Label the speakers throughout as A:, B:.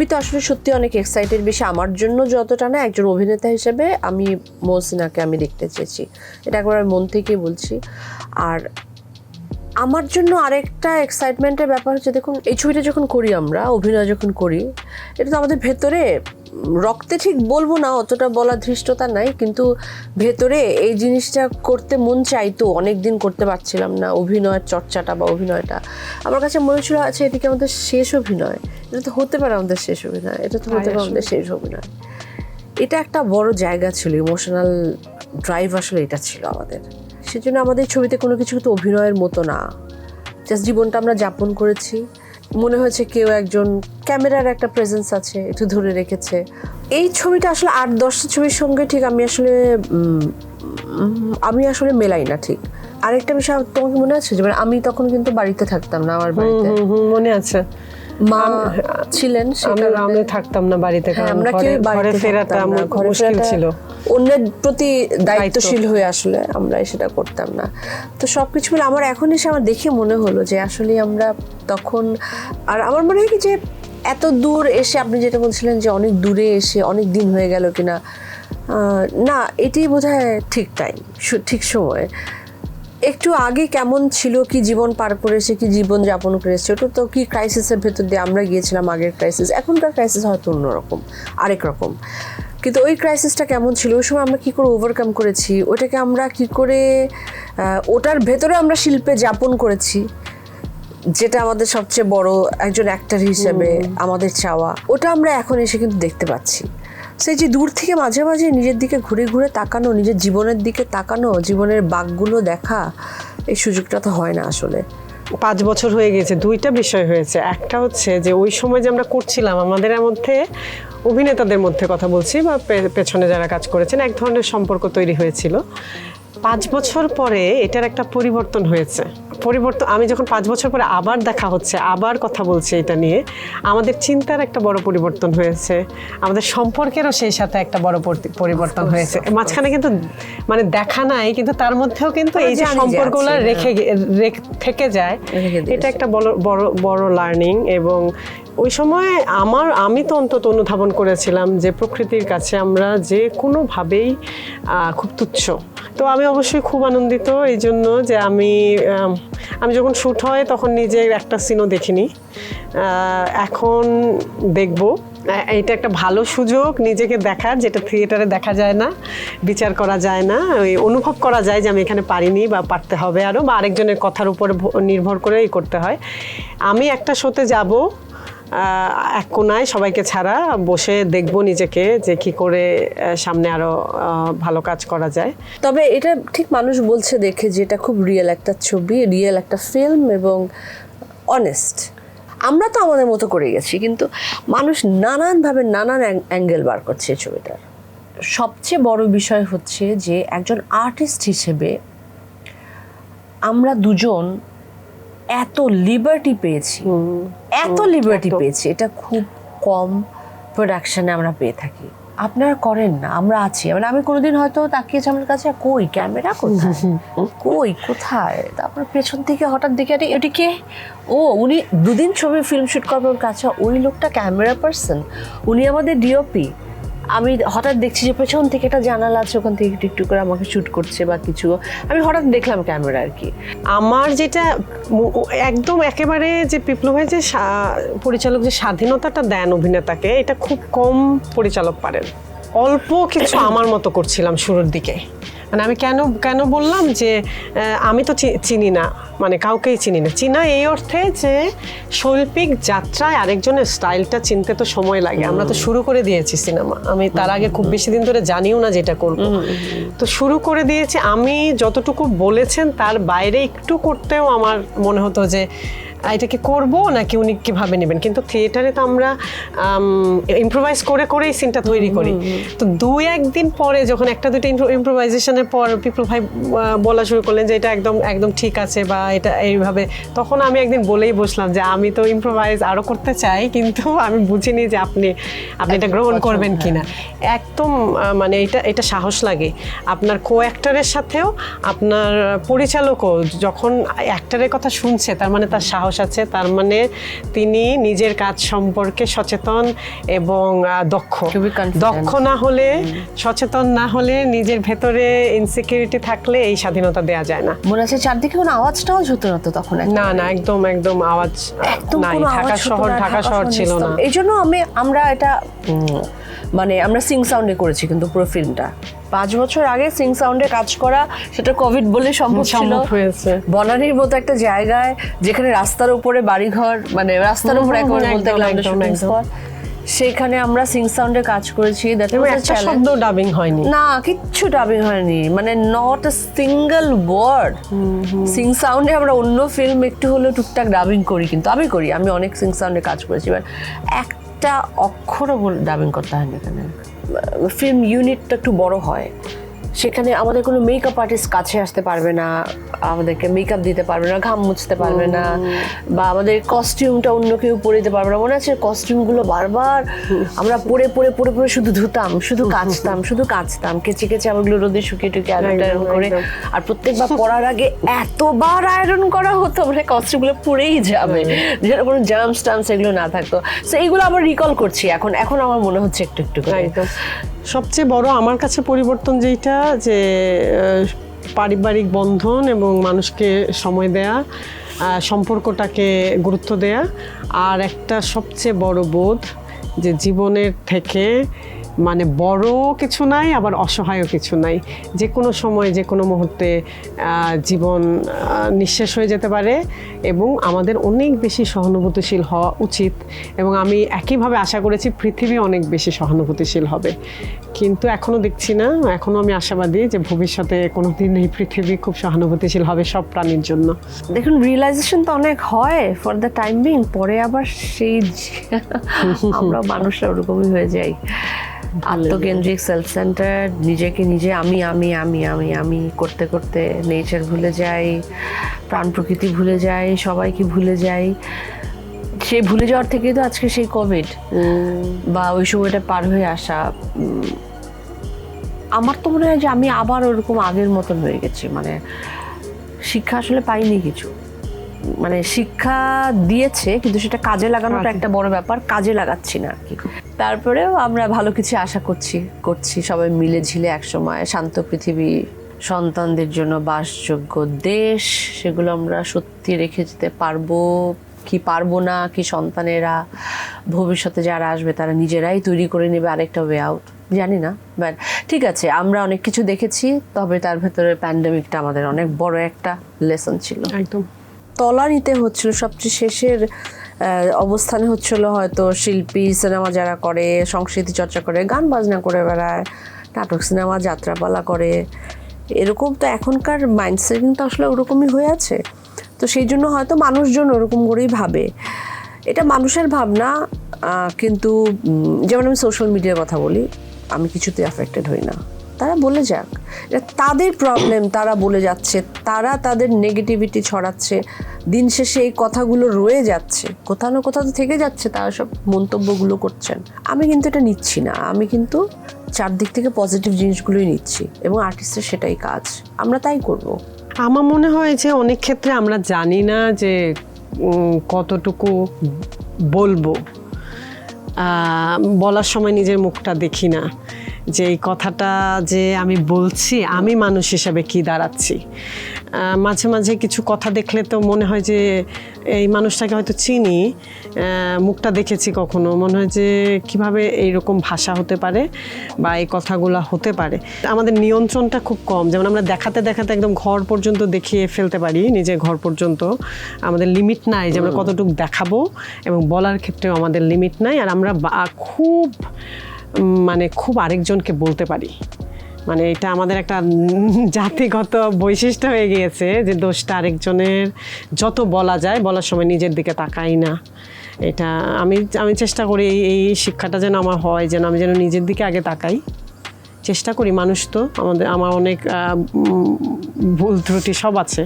A: আমি তো আসলে সত্যি অনেক এক্সাইটেড বেশি। আমার জন্য যতটা না একজন অভিনেতা হিসেবে আমি মহসিনাকে আমি দেখতে চেয়েছি। এটা একবার মন থেকে বলছি। আর আমার জন্য আরেকটা এক্সাইটমেন্টের ব্যাপার হচ্ছে, দেখুন, এই ছবিটা যখন করি আমরা, অভিনয় যখন করি, এটা তো আমাদের ভেতরে রক্তে ঠিক বলব না অতটা বলা ধৃষ্টতা নাই কিন্তু ভেতরে এই জিনিসটা করতে মন চাইতো অনেক দিন করতে পারছিলাম না অভিনয়ের চর্চাটা বা অভিনয়টা। আমার কাছে মনে ছিল আচ্ছা এদিকে আমাদের শেষ অভিনয়। এটা তো হতে পারে আমাদের শেষ অভিনয় এটা তো হতে পারে আমাদের শেষ অভিনয়। এটা একটা বড় জায়গা ছিল ইমোশনাল ড্রাইভ আসলে এটা ছিল আমাদের। সেজন্য আমাদের ছবিতে কোনো কিছু তো অভিনয়ের মতো না। জাস্ট জীবনটা আমরা যাপন করেছি। মনে হয়েছে কেউ একজন ক্যামেরার একটা প্রেজেন্স আছে একটু ধরে রেখেছে। এই ছবিটা আসলে আট দশটা ছবির সঙ্গে ঠিক আমি আসলে আমি আসলে মেলাই না ঠিক। আরেকটা বিষয় তোমাকে মনে আছে? যে মানে আমি তখন কিন্তু বাড়িতে থাকতাম না আমার বাড়িতে।
B: মনে আছে।
A: মা ছিলেন
B: আমি
A: সেখানে।
B: আমি থাকতাম না বাড়িতে
A: হ্যাঁ,
B: কারণ
A: আমরা কেউ
B: ঘরে ফেরাটা মুশকিল ছিল।
A: অন্যের প্রতি দায়িত্বশীল হয়ে আসলে আমরা সেটা করতাম না। তো সব কিছু মিলে আমার এখন এসে আমার দেখে মনে হলো যে আসলে আমরা তখন আর আমার মনে হয় কি যে এত দূর এসে আপনি যেটা বলছিলেন যে অনেক দূরে এসে অনেক দিন হয়ে গেল কিনা আহ, না এটাই বোধ হয় ঠিক টাইম ঠিক সময়। একটু আগে কেমন ছিল কি জীবন পার করেছে কি জীবন যাপন করেছে ওটা তো কি ক্রাইসিসের ভেতর দিয়ে আমরা গিয়েছিলাম আগের ক্রাইসিস এখনকার ক্রাইসিস হয়তো অন্যরকম, আরেক রকম। কিন্তু ওই ক্রাইসিসটা কেমন ছিল? ওই সময় আমরা কী করে ওভারকাম করেছি? ওটাকে আমরা কি করে ওটার ভেতরে আমরা শিল্পে যাপন করেছি? যেটা আমাদের সবচেয়ে বড় একজন অ্যাক্টর হিসেবে আমাদের চাওয়া ওটা আমরা এখন এসে কিন্তু দেখতে পাচ্ছি। সেই যে দূর থেকে মাঝে মাঝে নিজের দিকে ঘুরে ঘুরে তাকানো নিজের জীবনের দিকে তাকানো জীবনের বাঘগুলো দেখা এই সুযোগটা তো হয় না আসলে।
B: পাঁচ বছর হয়ে গেছে দুইটা বিষয় হয়েছে। একটা হচ্ছে যে ওই সময় যে আমরা করছিলাম আমাদের মধ্যে অভিনেতাদের মধ্যে কথা বলছি বা পেছনে যারা কাজ করেছেন এক ধরনের সম্পর্ক তৈরি হয়েছিল। পাঁচ বছর পরে এটার একটা পরিবর্তন হয়েছে। পরিবর্তন আমি যখন পাঁচ বছর পরে আবার দেখা হচ্ছে আবার কথা বলছি এটা নিয়ে আমাদের চিন্তার একটা বড় পরিবর্তন হয়েছে। আমাদের সম্পর্কেরও সেই সাথে একটা বড় পরিবর্তন হয়েছে। মাঝখানে কিন্তু মানে দেখা নাই কিন্তু তার মধ্যেও কিন্তু এই যে সম্পর্কগুলো রেখে গে- রেখ- থেকে যায় এটা একটা বড় বড় বড় লার্নিং এবং ওই সময় আমার আমি তো অন্তত অনুধাবন করেছিলাম যে প্রকৃতির কাছে আমরা যে কোনোভাবেই খুব তুচ্ছ। তো আমি অবশ্যই খুব আনন্দিত এই জন্য যে আমি আম, যখন শ্যুট হয় তখন নিজের একটা সিনও দেখিনি। এখন দেখব। এটা একটা ভালো সুযোগ নিজেকে দেখার যেটা থিয়েটারে দেখা যায় না বিচার করা যায় না ওই অনুভব করা যায় যে আমি এখানে পারিনি বা পারতে হবে আরও বা আরেকজনের কথার উপর নির্ভর করেই করতে হয়। আমি একটা শোতে যাব এক কোনায় সবাইকে ছাড়া বসে দেখব নিজেকে যে কি করে সামনে আরও ভালো কাজ করা যায়।
A: তবে এটা ঠিক মানুষ বলছে দেখে যে এটা খুব রিয়েল একটা ছবি রিয়েল একটা ফিল্ম এবং অনেস্ট আমরা তো আমাদের মতো করে গেছি কিন্তু মানুষ নানানভাবে নানান অ্যাঙ্গেল বার করছে এই ছবিটার। সবচেয়ে বড় বিষয় হচ্ছে যে একজন আর্টিস্ট হিসেবে আমরা দুজন এত লিবার্টি পেয়েছি। এত লিবার্টি। পেয়েছি এটা খুব কম প্রোডাকশনে আমরা পেয়ে থাকি। আপনারা করেন না আমরা আছি। মানে আমি কোনোদিন হয়তো তাকিয়েছি আমার কাছে কই ক্যামেরা কোথায়? কই কোথায়? তারপর পেছন থেকে হঠাৎ দেখে আরে এটিকে ও উনি দুদিন ছবি ফিল্ম শুট করবার কাছে ওই লোকটা ক্যামেরা পার্সন উনি আমাদের ডিওপি আমি হঠাৎ দেখছি যে পেছন থেকে একটা জানালা আছে, ওখান থেকে একটু একটু করে আমাকে শ্যুট করছে বা কিছু। আমি হঠাৎ দেখলাম ক্যামেরা আর কি।
B: আমার যেটা একদম একেবারে যে বিপ্লব ভাই যে পরিচালক যে স্বাধীনতাটা দেন অভিনেতাকে, এটা খুব কম পরিচালক পারেন। অল্প কিছু আমার মতো করছিলাম শুরুর দিকে। মানে আমি কেন কেন বললাম যে আমি তো চিনি না মানে কাউকেই চিনি না। চিনা এই অর্থে যে শৈল্পিক যাত্রায় আরেকজনের স্টাইলটা চিনতে তো সময় লাগে। আমরা তো শুরু করে দিয়েছি সিনেমা। আমি তার আগে খুব বেশি দিন ধরে জানিও না যেটা করব। তো শুরু করে দিয়েছি। আমি যতটুকু বলেছেন তার বাইরে একটু করতেও আমার মনে হতো যে আহ, এটা কি করব নাকি উনি কীভাবে নেবেন? কিন্তু থিয়েটারে তো আমরা ইম্প্রোভাইজ করে করেই সিনটা তৈরি করি। তো দুই একদিন পরে যখন একটা দুটো ইম্প্রোভাইজেশনের পর পিপল ভাই বলা শুরু করলেন যে এটা একদম একদম ঠিক আছে বা এটা এইভাবে তখন আমি একদিন বলেই বসলাম যে আমি তো ইম্প্রোভাইজ আরও করতে চাই কিন্তু আমি বুঝিনি যে আপনি আপনি এটা গ্রহণ করবেন কিনা। একদম মানে এটা এটা সাহস লাগে। আপনার কো অ্যাক্টরের সাথেও আপনার পরিচালকও যখন অ্যাক্টরের কথা শুনছে তার মানে তার সাহস সাহস আছে তার মানে তিনি নিজের কাজ সম্পর্কে সচেতন এবং দক্ষ। দক্ষ না হলে সচেতন না হলে নিজের ভেতরে ইনসিকিউরিটি থাকলে এই স্বাধীনতা দেয়া যায় না।
A: মনে আছে চারদিকে কোনো আওয়াজ টাওয়াজ হতো না তো তখন
B: না না একদম একদম আওয়াজ নাই। ঢাকা শহর ঢাকা শহর ছিল না।
A: এই জন্য আমি আমরা এটা মানে আমরা সিং সাউন্ডে করেছি কিন্তু পুরো ফিল্মটা পাঁচ বছর আগে সিং সাউন্ডে কাজ করা সেটা কোভিড বলে সম্ভব ছিল।
B: হয়েছে।
A: বনানীর মতো একটা জায়গায় যেখানে রাস্তার উপরে বাড়িঘর মানে রাস্তার উপরে একেবারে বলতে গেলে সেখানে আমরা সিং সাউন্ডে কাজ করেছি। দ্যাট
B: একটা শব্দ ডাবিং হয়নি।
A: না কিচ্ছু ডাবিং হয়নি। মানে not a single word sync সাউন্ডে আমরা অন্য ফিল্ম একটু হলেও টুকটাক ডাবিং করি কিন্তু আমি করি। আমি অনেক সিং সাউন্ডে কাজ করেছি এবার একটা অক্ষরও ডাবিং করতে হয়নি এখানে। ফিল্ম ইউনিটটা একটু বড় হয়। সেখানে আমাদের কোনো মেকআপ আর্টিস্ট কাছে আসতে পারবে না আমাদেরকে মেকআপ দিতে পারবে না ঘাম মুছতে পারবে না বা আমাদের কস্টিউমটা অন্য কেউ পরে দিতে পারবে না। মনে আছে কস্টিউমগুলো বারবার আমরা পরে পরে পরে পরে শুধু ধুতাম শুধু কাচতাম শুধু কাচতাম কেচে কেচে আমাগুলো রোদে শুকিয়ে টুকিয়ে আয়রন করে আর প্রত্যেকবার পরার আগে এতবার আয়রন করা হতো মানে কস্টিউমগুলো পরেই যাবে যেটা কোনো জার্মস টার্মস এগুলো না থাকতো। সো এইগুলো আবার রিকল করছি এখন এখন আমার মনে হচ্ছে একটু একটু করে।
B: সবচেয়ে বড় আমার কাছে পরিবর্তন যেইটা, যে পারিবারিক বন্ধন এবং মানুষকে সময় দেয়া সম্পর্কটাকে গুরুত্ব দেয়া, আর একটা সবচেয়ে বড় বোধ যে জীবনের থেকে মানে বড় কিছু নাই আবার অসহায়ও কিছু নাই। যে কোনো সময় যে কোনো মুহূর্তে জীবন নিঃশেষ হয়ে যেতে পারে এবং আমাদের অনেক বেশি সহানুভূতিশীল হওয়া উচিত এবং আমি একইভাবে আশা করেছি পৃথিবী অনেক বেশি সহানুভূতিশীল হবে। কিন্তু এখনও দেখছি না এখনও আমি আশাবাদী যে ভবিষ্যতে কোনো দিন এই পৃথিবী খুব সহানুভূতিশীল হবে সব প্রাণীর জন্য।
A: দেখুন রিয়েলাইজেশন তো অনেক হয় ফর দ্য টাইম বিং পরে আবার সেই আমরা মানুষরা ওরকমই হয়ে যাই। আত্মকেন্দ্রিক সেলফ সেন্টার নিজেকে নিজে আমি আমি আমি আমি আমি করতে করতে নেচার ভুলে যাই প্রাণ প্রকৃতি ভুলে যাই সবাইকে ভুলে যাই। সেই ভুলে যাওয়ার থেকেই তো আজকে সেই কোভিড বা ওই সময়টা পার হয়ে আসা। আমার তো মনে হয় যে আমি আবার ওরকম আগের মতন হয়ে গেছি। মানে শিক্ষা আসলে পাইনি কিছু। মানে শিক্ষা দিয়েছে কিন্তু সেটা কাজে লাগানোটা একটা বড় ব্যাপার। কাজে লাগাচ্ছি না আর কি। তারপরেও আমরা ভালো কিছু আশা করছি করছি। সবাই মিলে ঝিলে একসময় শান্ত পৃথিবী সন্তানদের জন্য বাসযোগ্য দেশ সেগুলো আমরা সত্যি রেখে যেতে পারব। কি পারব না কি সন্তানেরা ভবিষ্যতে যারা আসবে তারা নিজেরাই তৈরি করে নেবে আরেকটা ওয়ে আউট জানি না বাট ঠিক আছে আমরা অনেক কিছু দেখেছি তবে তার ভেতরে প্যান্ডেমিকটা আমাদের অনেক বড় একটা লেসন ছিল।
B: একদম।
A: তলানিতে হচ্ছিল সবচেয়ে শেষের অবস্থানে হচ্ছিল হয়তো শিল্পী, সিনেমা যারা করে, সংস্কৃতি চর্চা করে, গান বাজনা করে বেড়ায়, নাটক, সিনেমা, যাত্রাপালা করে। এরকম তো এখনকার মাইন্ডসেট কিন্তু আসলে ওরকমই হয়ে আছে। তো সেই জন্য হয়তো মানুষজন ওরকম করেই ভাবে। এটা মানুষের ভাবনা কিন্তু যেমন আমি সোশ্যাল মিডিয়ার কথা বলি, আমি কিছুতেই অ্যাফেক্টেড হই না। তারা বলে যাক। তাদের প্রবলেম তারা বলে যাচ্ছে, তারা তাদের নেগেটিভিটি ছড়াচ্ছে, দিন শেষে এই কথাগুলো রয়ে যাচ্ছে। কোথাও না কোথাও তো থেকে যাচ্ছে তারা সব মন্তব্যগুলো করছেন। আমি কিন্তু এটা নিচ্ছি না, আমি কিন্তু চারদিক থেকে পজিটিভ জিনিসগুলোই নিচ্ছি এবং আর্টিস্টের সেটাই কাজ। আমরা তাই করব।
B: আমার মনে হয় যে অনেক ক্ষেত্রে আমরা জানি না যে কতটুকু বলব। বলার সময় নিজের মুখটা দেখি না। যে এই কথাটা যে আমি বলছি আমি মানুষ হিসাবে কি দাঁড়াচ্ছি? মাঝে মাঝে কিছু কথা দেখলে তো মনে হয় যে এই মানুষটাকে হয়তো চিনি মুখটা দেখেছি কখনো। মনে হয় যে কীভাবে এইরকম ভাষা হতে পারে বা এই কথাগুলো হতে পারে। আমাদের নিয়ন্ত্রণটা খুব কম। যেমন আমরা দেখাতে দেখাতে একদম ঘর পর্যন্ত দেখিয়ে ফেলতে পারি নিজের ঘর পর্যন্ত। আমাদের লিমিট নাই যে আমরা কতটুকু দেখাবো এবং বলার ক্ষেত্রেও আমাদের লিমিট নাই। আর আমরা খুব মানে খুব আরেকজনকে বলতে পারি। মানে এটা আমাদের একটা জাতিগত বৈশিষ্ট্য হয়ে গিয়েছে যে দোষটা আরেকজনের যত বলা যায়, বলার সময় নিজের দিকে তাকাই না। এটা আমি আমি চেষ্টা করি এই শিক্ষাটা যেন আমার হয়, যেন আমি যেন নিজের দিকে আগে তাকাই। চেষ্টা করি, মানুষ তো, আমাদের, আমার অনেক ভুল ত্রুটি সব আছে।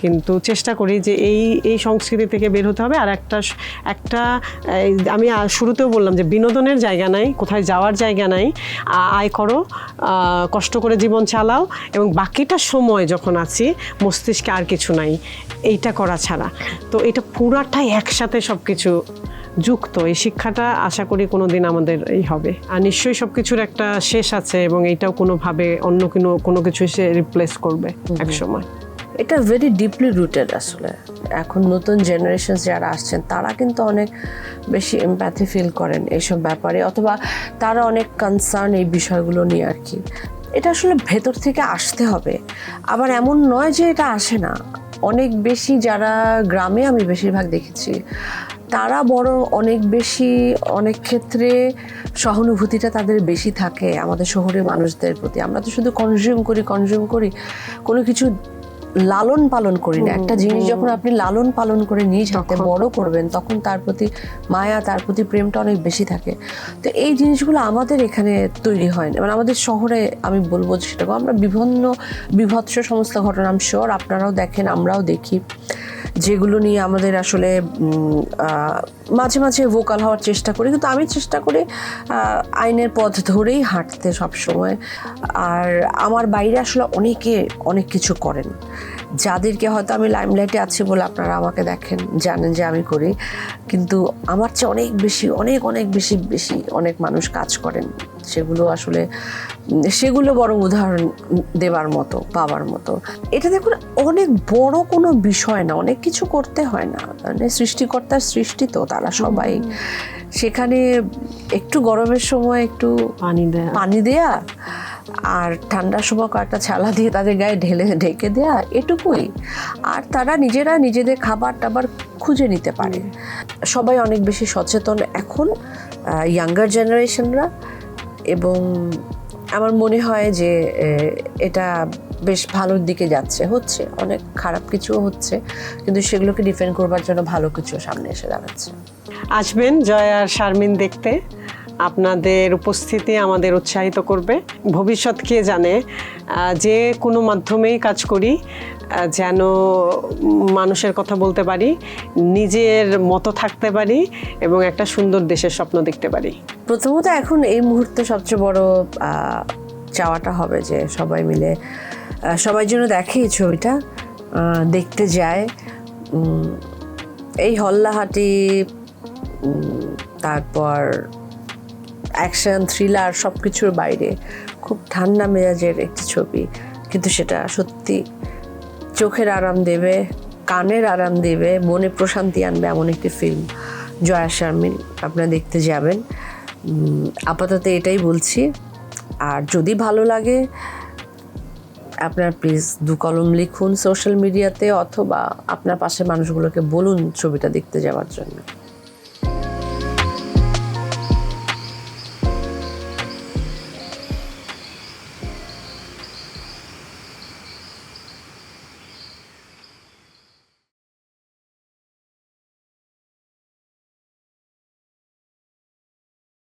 B: কিন্তু চেষ্টা করি যে এই এই সংস্কৃতি থেকে বের হতে হবে। আর একটা একটা আমি শুরুতেও বললাম যে বিনোদনের জায়গা নাই, কোথায় যাওয়ার জায়গা নাই। আয় করো কষ্ট করে জীবন চালাও এবং বাকিটা সময় যখন আছি, মস্তিষ্কে আর কিছু নাই। এইটা করা ছাড়া। তো এটা পুরাটাই একসাথে সব কিছু যুক্ত। এই শিক্ষাটা আশা করি কোনো দিন আমাদের এই হবে। আর নিশ্চয়ই সব কিছুর একটা শেষ আছে এবং এইটাও কোনোভাবে অন্য কোনো কোনো কিছু এসে রিপ্লেস করবে এক সময়
A: এটা ভেরি ডিপলি রুটেড আসলে। এখন নতুন জেনারেশন যারা আসছেন তারা কিন্তু অনেক বেশি এমপ্যাথি ফিল করেন এইসব ব্যাপারে অথবা তারা অনেক কনসার্ন এই বিষয়গুলো নিয়ে আর কি। এটা আসলে ভেতর থেকে আসতে হবে। আবার এমন নয় যে এটা আসে না। অনেক বেশি যারা গ্রামে আমি বেশিরভাগ দেখেছি তারা বরং অনেক বেশি অনেক ক্ষেত্রে সহানুভূতিটা তাদের বেশি থাকে আমাদের শহরের মানুষদের প্রতি। আমরা তো শুধু কনজিউম করি কনজিউম করি কোনো কিছু লালন পালন করি না। একটা জিনিস যখন আপনি লালন পালন করে নিজ হাতে বড় করবেন তখন তার প্রতি মায়া তার প্রতি প্রেমটা অনেক বেশি থাকে। তো এই জিনিসগুলো আমাদের এখানে তৈরি হয় না। মানে আমাদের শহরে আমি বলব যে সেটা আমরা বিভিন্ন বিভৎস সমস্ত ঘটনা আমি শিওর আপনারাও দেখেন আমরাও দেখি। যেগুলো নিয়ে আমাদের আসলে মাঝে মাঝে ভোকাল হওয়ার চেষ্টা করি। কিন্তু আমি চেষ্টা করি আইনের পথ ধরেই হাঁটতে সব সময় আর আমার বাইরে আসলে অনেকে অনেক কিছু করেন। যাদেরকে হয়তো আমি লাইমলাইটে আছি বলে আপনারা আমাকে দেখেন, জানেন যে আমি করি। কিন্তু আমার চেয়ে অনেক বেশি, অনেক অনেক বেশি বেশি অনেক মানুষ কাজ করেন। সেগুলো আসলে, সেগুলো বরং উদাহরণ দেবার মতো, পাওয়ার মতো। এটা দেখুন, অনেক বড় কোনো বিষয় না, অনেক কিছু করতে হয় না। মানে সৃষ্টিকর্তার সৃষ্টি তো তারা সবাই। সেখানে একটু গরমের সময় একটু
B: পানি দেয়।
A: পানি দেয়া আর ঠান্ডার সময় কয়েকটা ছালা দিয়ে তাদের গায়ে ঢেলে ঢেকে দেয়া এটুকুই। আর তারা নিজেরা নিজেদের খাবার টাবার খুঁজে নিতে পারে। সবাই অনেক বেশি সচেতন এখন ইয়াঙ্গার জেনারেশনরা এবং আমার মনে হয় যে এটা বেশ ভালোর দিকে যাচ্ছে। হচ্ছে অনেক খারাপ কিছুও হচ্ছে কিন্তু সেগুলোকে ডিফেন্ড করবার জন্য ভালো কিছু সামনে এসে দাঁড়াচ্ছে।
B: আসবেন জয় আর শারমিন দেখতে। আপনাদের উপস্থিতি আমাদের উৎসাহিত করবে। ভবিষ্যৎ কে জানে যে কোনো মাধ্যমেই কাজ করি যেন মানুষের কথা বলতে পারি নিজের মতো থাকতে পারি এবং একটা সুন্দর দেশের স্বপ্ন দেখতে পারি।
A: প্রথমত এখন এই মুহূর্তে সবচেয়ে বড় চাওয়াটা হবে যে সবাই মিলে সবাই জন্য দেখে এই ছবিটা দেখতে যায়। এই হল্লাহাটি তারপর অ্যাকশন, থ্রিলার সব কিছুর বাইরে খুব ঠান্ডা মেজাজের একটি ছবি। কিন্তু সেটা সত্যি চোখের আরাম দেবে, কানের আরাম দেবে, মনে প্রশান্তি আনবে এমন একটি ফিল্ম জয়া শারমিন, আপনারা দেখতে যাবেন। আপাতত এটাই বলছি। আর যদি ভালো লাগে আপনার প্লিজ দু কলম লিখুন সোশ্যাল মিডিয়াতে অথবা আপনার পাশের মানুষগুলোকে বলুন ছবিটা দেখতে যাওয়ার জন্য।